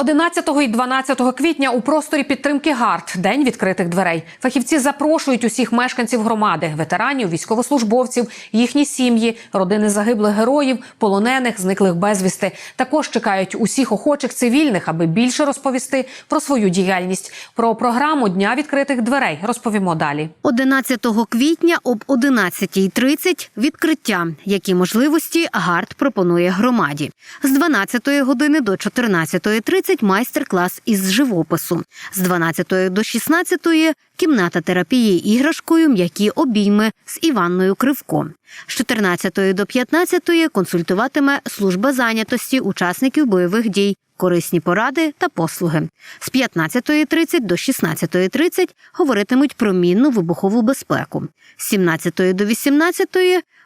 11 і 12 квітня у просторі підтримки ГАРД – день відкритих дверей. Фахівці запрошують усіх мешканців громади, ветеранів, військовослужбовців, їхні сім'ї, родини загиблих героїв, полонених, зниклих безвісти. Також чекають усіх охочих цивільних, аби більше розповісти про свою діяльність. Про програму Дня відкритих дверей розповімо далі. 11 квітня об 11.30 відкриття, які можливості ГАРД пропонує громаді. З 12 години до 14.30 майстер-клас із живопису. З 12 до 16 кімната терапії іграшкою м'які обійми з Іванною Кривко. З 14 до 15 консультуватиме служба зайнятості учасників бойових дій корисні поради та послуги. З 15.30 до 16.30 говоритимуть про мінну вибухову безпеку. З 17 до 18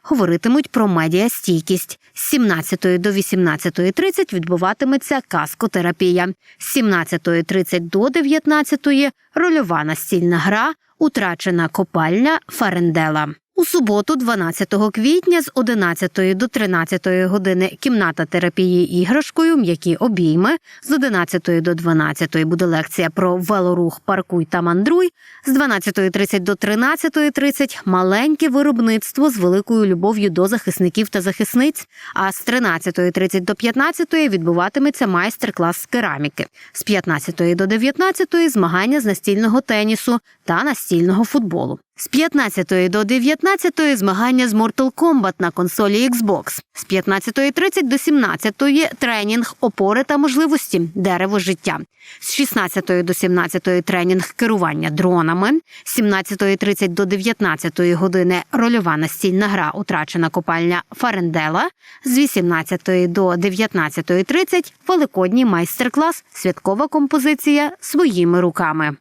говоритимуть про медіастійкість. З 17 до 18.30 відбуватиметься каскотерапія. З 17.30 до 19 рольова настільна гра, утрачена копальня Фарендела. У суботу, 12 квітня, з 11 до 13 години кімната терапії іграшкою, м'які обійми. З 11 до 12 буде лекція про велорух паркуй та мандруй. З 12.30 до 13.30 маленьке виробництво з великою любов'ю до захисників та захисниць. А з 13.30 до 15 відбуватиметься майстер-клас з кераміки. З 15 до 19 змагання з настільного тенісу та настільного футболу. З 15 до 19 змагання з Mortal Kombat на консолі Xbox. З 15.30 до 17 тренінг опори та можливості дерево життя. З 16 до 17 тренінг керування дронами. З 17.30 до 19 години рольова настільна гра утрачена копальня Фарендела. З 18 до 19.30 великодній майстер-клас святкова композиція своїми руками.